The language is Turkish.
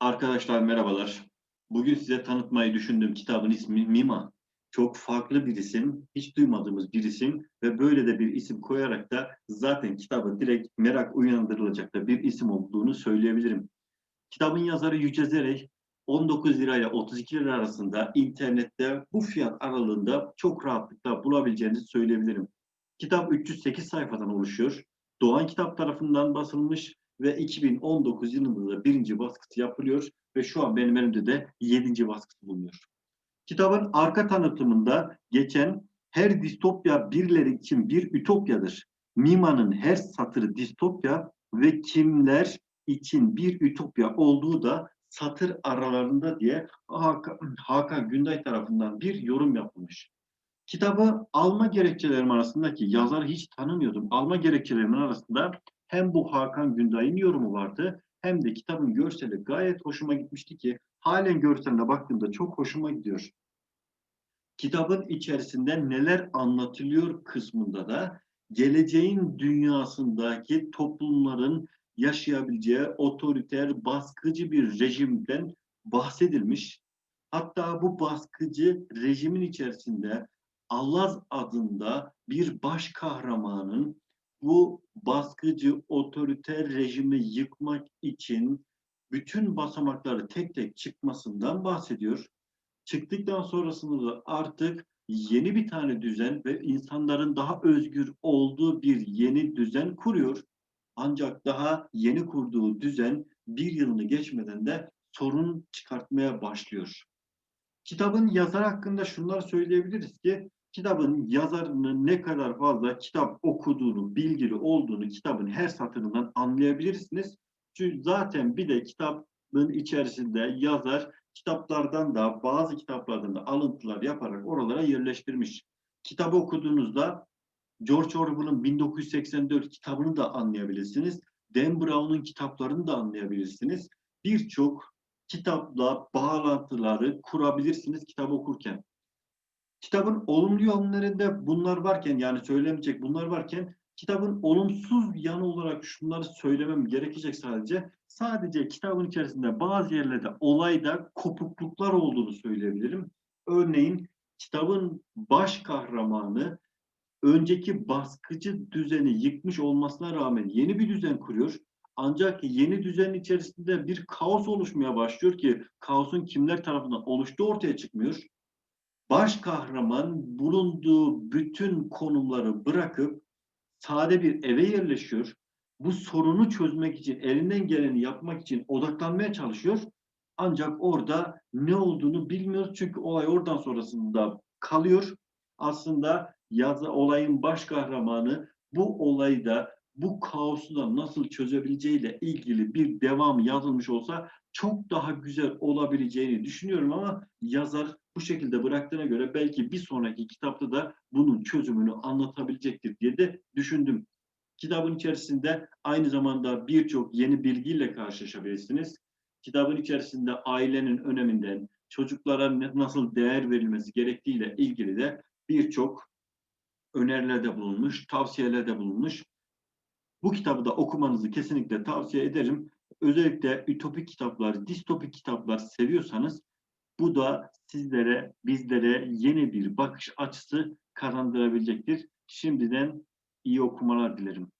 Arkadaşlar merhabalar. Bugün size tanıtmayı düşündüğüm kitabın ismi Mima. Çok farklı bir isim, hiç duymadığımız bir isim ve böyle de bir isim koyarak da zaten kitabın direkt merak uyandırılacak da bir isim olduğunu söyleyebilirim. Kitabın yazarı Yüce Zerek 19 lirayla 32 lira arasında internette bu fiyat aralığında çok rahatlıkla bulabileceğinizi söyleyebilirim. Kitap 308 sayfadan oluşuyor. Doğan Kitap tarafından basılmış ve 2019 yılında da birinci baskısı yapılıyor ve şu an benim elimde de yedinci baskısı bulunuyor. Kitabın arka tanıtımında geçen her distopya birileri için bir ütopyadır. Mima'nın her satırı distopya ve kimler için bir ütopya olduğu da satır aralarında diye Hakan, Hakan Günday tarafından bir yorum yapılmış. Kitabı alma gerekçelerim arasındaki yazarı hiç tanımıyordum. Alma gerekçelerimin arasında hem bu Hakan Günday'ın yorumu vardı hem de kitabın görseli gayet hoşuma gitmişti ki halen görseline baktığımda çok hoşuma gidiyor. Kitabın içerisinde neler anlatılıyor kısmında da geleceğin dünyasındaki toplumların yaşayabileceği otoriter, baskıcı bir rejimden bahsedilmiş. Hatta bu baskıcı rejimin içerisinde Allah adında bir baş kahramanın bu baskıcı otoriter rejimi yıkmak için bütün basamakları tek tek çıkmasından bahsediyor. Çıktıktan sonrasında da artık yeni bir tane düzen ve insanların daha özgür olduğu bir yeni düzen kuruyor. Ancak daha yeni kurduğu düzen bir yılını geçmeden de sorun çıkartmaya başlıyor. Kitabın yazar hakkında şunları söyleyebiliriz ki kitabın yazarının ne kadar fazla kitap okuduğunu, bilgili olduğunu kitabın her satırından anlayabilirsiniz. Çünkü zaten bir de kitabın içerisinde yazar kitaplardan da bazı kitaplardan da alıntılar yaparak oralara yerleştirmiş. Kitabı okuduğunuzda George Orwell'ın 1984 kitabını da anlayabilirsiniz. Dan Brown'un kitaplarını da anlayabilirsiniz. Birçok kitapla bağlantıları kurabilirsiniz kitap okurken. Kitabın olumlu yönlerinde bunlar varken yani söylemeyecek bunlar varken kitabın olumsuz yanı olarak şunları söylemem gerekecek sadece. Sadece kitabın içerisinde bazı yerlerde olayda kopukluklar olduğunu söyleyebilirim. Örneğin kitabın baş kahramanı önceki baskıcı düzeni yıkmış olmasına rağmen yeni bir düzen kuruyor. Ancak yeni düzen içerisinde bir kaos oluşmaya başlıyor ki kaosun kimler tarafından oluştuğu ortaya çıkmıyor baş kahraman bulunduğu bütün konumları bırakıp sade bir eve yerleşiyor. Bu sorunu çözmek için elinden geleni yapmak için odaklanmaya çalışıyor. Ancak orada ne olduğunu bilmiyor çünkü olay oradan sonrasında kalıyor. Aslında yazı olayın baş kahramanı bu olayı da bu kaosu da nasıl çözebileceğiyle ilgili bir devam yazılmış olsa çok daha güzel olabileceğini düşünüyorum ama yazar bu şekilde bıraktığına göre belki bir sonraki kitapta da bunun çözümünü anlatabilecektir diye de düşündüm. Kitabın içerisinde aynı zamanda birçok yeni bilgiyle karşılaşabilirsiniz. Kitabın içerisinde ailenin öneminden, çocuklara nasıl değer verilmesi gerektiğiyle ilgili de birçok önerilerde bulunmuş, tavsiyelerde bulunmuş. Bu kitabı da okumanızı kesinlikle tavsiye ederim. Özellikle ütopik kitaplar, distopik kitaplar seviyorsanız bu da sizlere, bizlere yeni bir bakış açısı kazandırabilecektir. Şimdiden iyi okumalar dilerim.